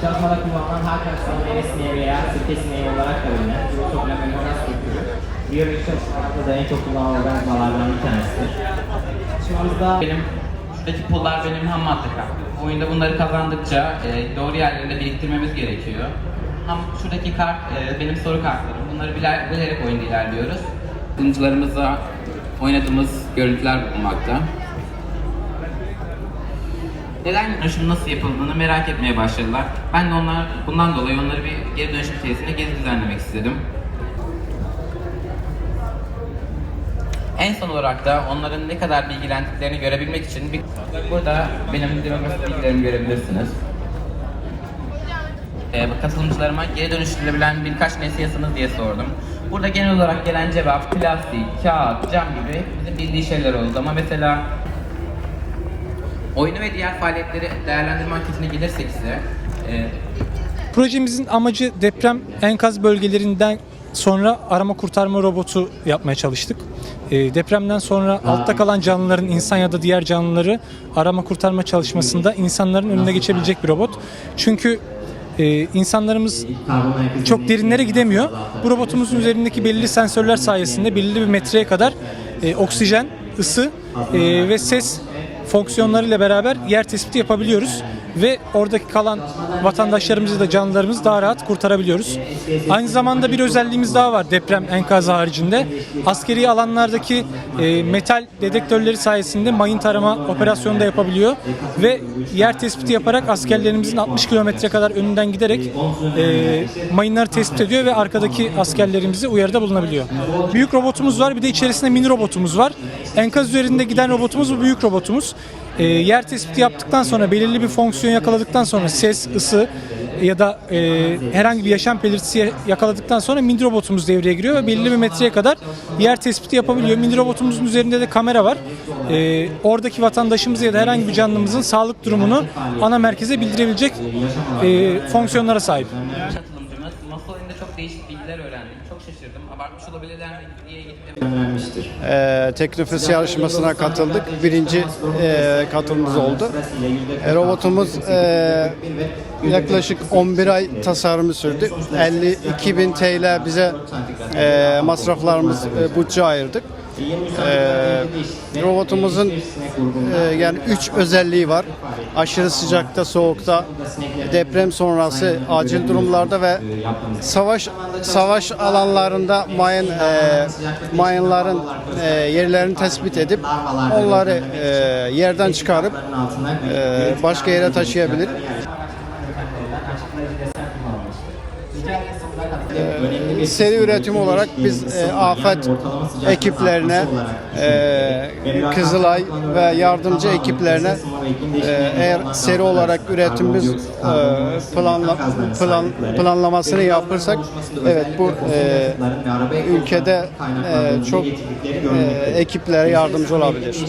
Çalışmada kullanılan halka sineği, sineği veya sirke sineği olarak da bilinen Drosophila gaz türü. Biyolojik çalışmalarda da en çok kullanılan organizmalardan bir tanesidir. Başımızda Benim şuradaki pullar benim ham madde. Bu oyunda bunları kazandıkça e, doğru yerlerinde biriktirmemiz gerekiyor. Ham şuradaki kart e, benim soru kartlarım. Bunları biler, bilerek oyunda ilerliyoruz. Oyuncularımıza oynadığımız görüntüler bulunmakta. Neden dönüşüm nasıl yapıldığını merak etmeye başladılar. Ben de onlar bundan dolayı onları bir geri dönüşüm tesisine gezi düzenlemek istedim. En son olarak da onların ne kadar bilgilendiklerini görebilmek için bir, burada benim demografik bilgilerimi görebilirsiniz. Ee, katılımcılarıma geri dönüştürülebilen birkaç nesne yazınız diye sordum. Burada genel olarak gelen cevap plastik, kağıt, cam gibi bizim bildiği şeyler oldu ama mesela oyunu ve diğer faaliyetleri değerlendirme anketine gelirsek ise e, Projemizin amacı deprem enkaz bölgelerinden sonra arama kurtarma robotu yapmaya çalıştık. Ee, depremden sonra altta kalan canlıların insan ya da diğer canlıları arama kurtarma çalışmasında insanların önüne geçebilecek bir robot. Çünkü e, insanlarımız çok derinlere gidemiyor. Bu robotumuzun üzerindeki belirli sensörler sayesinde belirli bir metreye kadar e, oksijen, ısı e, ve ses fonksiyonlarıyla beraber yer tespiti yapabiliyoruz ve oradaki kalan vatandaşlarımızı da canlılarımızı daha rahat kurtarabiliyoruz. Aynı zamanda bir özelliğimiz daha var deprem enkazı haricinde. Askeri alanlardaki e, metal dedektörleri sayesinde mayın tarama operasyonu da yapabiliyor ve yer tespiti yaparak askerlerimizin 60 kilometre kadar önünden giderek e, mayınları tespit ediyor ve arkadaki askerlerimize uyarıda bulunabiliyor. Büyük robotumuz var bir de içerisinde mini robotumuz var. Enkaz üzerinde giden robotumuz bu büyük robotumuz. E, yer tespiti yaptıktan sonra belirli bir fonksiyon yakaladıktan sonra ses, ısı ya da e, herhangi bir yaşam belirtisi yakaladıktan sonra mini robotumuz devreye giriyor ve belirli bir metreye kadar yer tespiti yapabiliyor. Mini robotumuzun üzerinde de kamera var. E, oradaki vatandaşımız ya da herhangi bir canlımızın sağlık durumunu ana merkeze bildirebilecek e, fonksiyonlara sahip. çok değişik bilgiler öğrendim. Çok şaşırdım. Abartmış olabilirler mi diye önemlenmiştir. e, teknofes yarışmasına katıldık. Birinci e, katılımımız oldu. E, robotumuz e, yaklaşık 11 ay tasarımı sürdü. 52 bin TL bize e, masraflarımız e, bütçe ayırdık. E, robotumuzun e, yani üç özelliği var. Aşırı sıcakta, soğukta, deprem sonrası acil durumlarda ve savaş savaş alanlarında mayın e, mayınların e, yerlerini tespit edip onları e, yerden çıkarıp e, başka yere taşıyabilir. Ee, seri üretim olarak biz e, afet ekiplerine, e, Kızılay ve yardımcı ekiplerine e, eğer seri olarak üretimimiz e, planla, plan, planlamasını yapırsak evet bu e, ülkede e, çok e, ekiplere yardımcı olabilir.